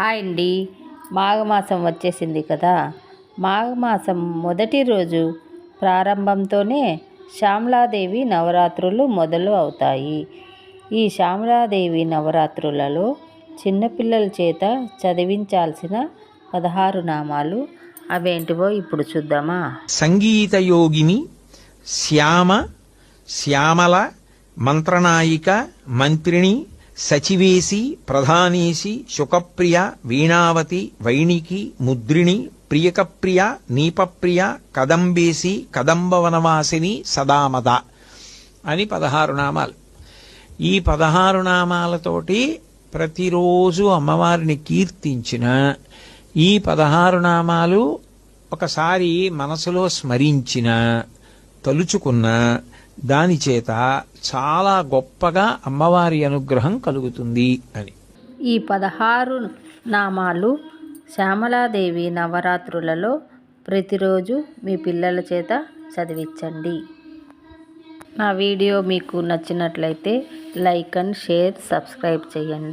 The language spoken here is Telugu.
హాయ్ అండి. మాఘమాసం వచ్చేసింది కదా. మాఘమాసం మొదటి రోజు ప్రారంభంతోనే శ్యామలాదేవి నవరాత్రులు మొదలు అవుతాయి. ఈ శ్యామలాదేవి నవరాత్రులలో చిన్నపిల్లల చేత చదివించాల్సిన పదహారు నామాలు అవేంటివో ఇప్పుడు చూద్దామా? సంగీతయోగిని శ్యామ శ్యామల మంత్రనాయిక మంత్రిణి సచివేసి ప్రధానేసి శుకప్రియ వీణావతి వైణికి ముద్రిణి ప్రియకప్రియ నీపప్రియ కదంబేసి కదంబవనవాసిని సదామద అని పదహారు నామాలు. ఈ పదహారు నామాలతోటి ప్రతిరోజు అమ్మవారిని కీర్తించిన ఈ పదహారు నామాలు ఒకసారి మనసులో స్మరించిన తలుచుకున్న దానిచేత చాలా గొప్పగా అమ్మవారి అనుగ్రహం కలుగుతుంది అని. ఈ పదహారు నామాలు శ్యామలాదేవి నవరాత్రులలో ప్రతిరోజు మీ పిల్లల చేత చదివించండి. నా వీడియో మీకు నచ్చినట్లయితే లైక్ అండ్ షేర్ సబ్స్క్రైబ్ చేయండి.